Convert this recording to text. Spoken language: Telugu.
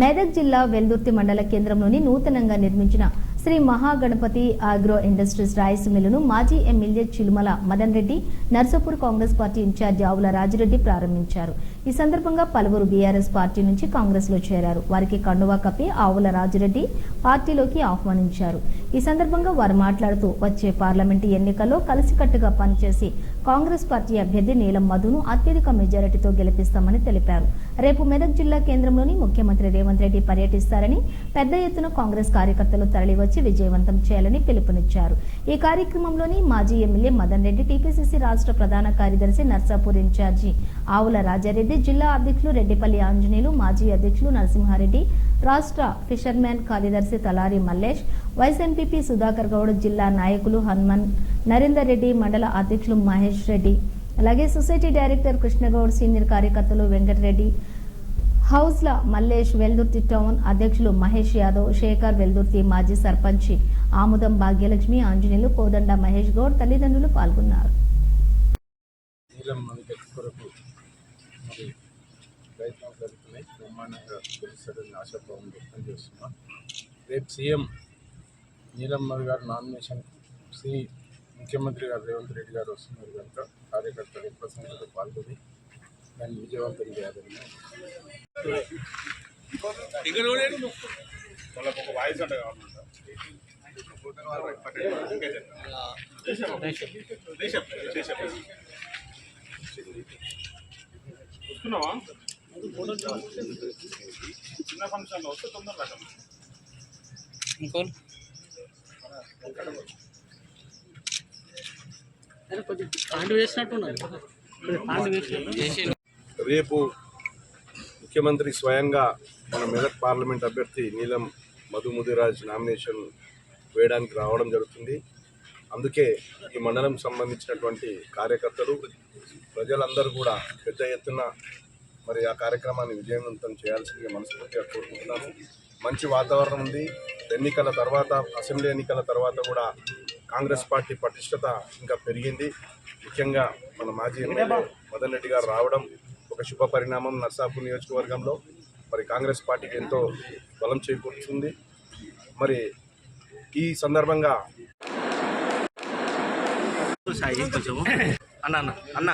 మెదక్ జిల్లా వెల్దుర్తి మండల కేంద్రంలోని నూతనంగా నిర్మించిన Shri Mahaganapati agro industries rice మిల్లును మాజీ MLA Chilumala Madan Reddy Narsapur Congress party incharge Avula Rajireddy ప్రారంభించారు. ఈ సందర్భంగా పలువురు బీఆర్ఎస్ పార్టీ నుంచి కాంగ్రెస్లో చేరారు. వారికి కండువా కప్పి ఆవుల రాజిరెడ్డి పార్టీలోకి ఆహ్వానించారు. ఈ సందర్భంగా వారు మాట్లాడుతూ వచ్చే పార్లమెంటు ఎన్నికల్లో కలిసికట్టుగా పనిచేసి కాంగ్రెస్ పార్టీ అభ్యర్థి నీలం మధును అత్యధిక మెజారిటీతో గెలిపిస్తామని తెలిపారు. రేపు మెదక్ జిల్లా కేంద్రంలోని ముఖ్యమంత్రి రేవంత్ రెడ్డి పర్యటిస్తారని పెద్ద ఎత్తున కాంగ్రెస్ కార్యకర్తలు తరలివచ్చి విజయవంతం చేయాలని పిలుపునిచ్చారు. ఈ కార్యక్రమంలోని మాజీ ఎమ్మెల్యే మదన్ రెడ్డి టీపీసీసీ రాష్ట్ర ప్రధాన కార్యదర్శి నర్సాపూర్ ఇన్ఛార్జి ఆవుల రాజారెడ్డి జిల్లా అధ్యక్షులు రెడ్డిపల్లి ఆంజనేయులు మాజీ అధ్యక్షులు నరసింహారెడ్డి రాష్ట్ర ఫిషర్మ్యాన్ కార్యదర్శి తలారి మల్లేష్ వైస్ ఎంపీపీ సుధాకర్ గౌడ్ జిల్లా నాయకులు హనుమన్ నరేందర్ రెడ్డి మండల అధ్యక్షులు మహేష్ రెడ్డి. అలాగే సొసైటీ డైరెక్టర్ కృష్ణగౌడ్ సీనియర్ కార్యకర్తలు వెంకటరెడ్డి హౌస్ల మల్లేష్ వెల్దుర్తి టౌన్ అధ్యక్షులు మహేష్ యాదవ్ శేఖర్ వెల్దుర్తి మాజీ సర్పంచ్ ఆముదం భాగ్యలక్ష్మి ఆంజనేయులు కోదండ మహేష్ గౌడ్ తల్లిదండ్రులు పాల్గొన్నారు. గెలుస్తాడని ఆశాభావం వ్యక్తం చేస్తున్నాం. రేపు సీఎం నీలం మధు గారు నామినేషన్ శ్రీ ముఖ్యమంత్రి గారు రేవంత్ రెడ్డి గారు వస్తున్నారు కనుక కార్యకర్తలు ఎక్కువ సంఖ్యలో పాల్గొని దాన్ని విజయవంతం చేయాలని వాళ్ళకు ఒక వాయిస్ అంటే కావాలంట వస్తున్నావా? చిన్న ఫంక్షన్ వస్తే తొందర రకం ఇంకోలు రేపు ముఖ్యమంత్రి స్వయంగా మన మెదక్ పార్లమెంట్ అభ్యర్థి నీలం మధు ముదిరాజ్ నామినేషన్ వేయడానికి రావడం జరుగుతుంది. అందుకే ఈ మండలం సంబంధించినటువంటి కార్యకర్తలు ప్రజలందరూ కూడా పెద్ద ఎత్తున మరి ఆ కార్యక్రమాన్ని విజయవంతం చేయాల్సిందిగా మనస్ఫూర్తిగా కోరుకుంటున్నాను. మంచి వాతావరణం ఉంది. ఎన్నికల తర్వాత అసెంబ్లీ ఎన్నికల తర్వాత కూడా కాంగ్రెస్ పార్టీ పటిష్టత ఇంకా పెరిగింది. ముఖ్యంగా మన మాజీ ఎమ్మెల్యే మదన్ రెడ్డి గారు రావడం ఒక శుభ పరిణామం నర్సాపూర్ నియోజకవర్గంలో. మరి కాంగ్రెస్ పార్టీకి ఎంతో బలం చేకూరుతుంది. మరి ఈ సందర్భంగా అన్న అన్న అన్న.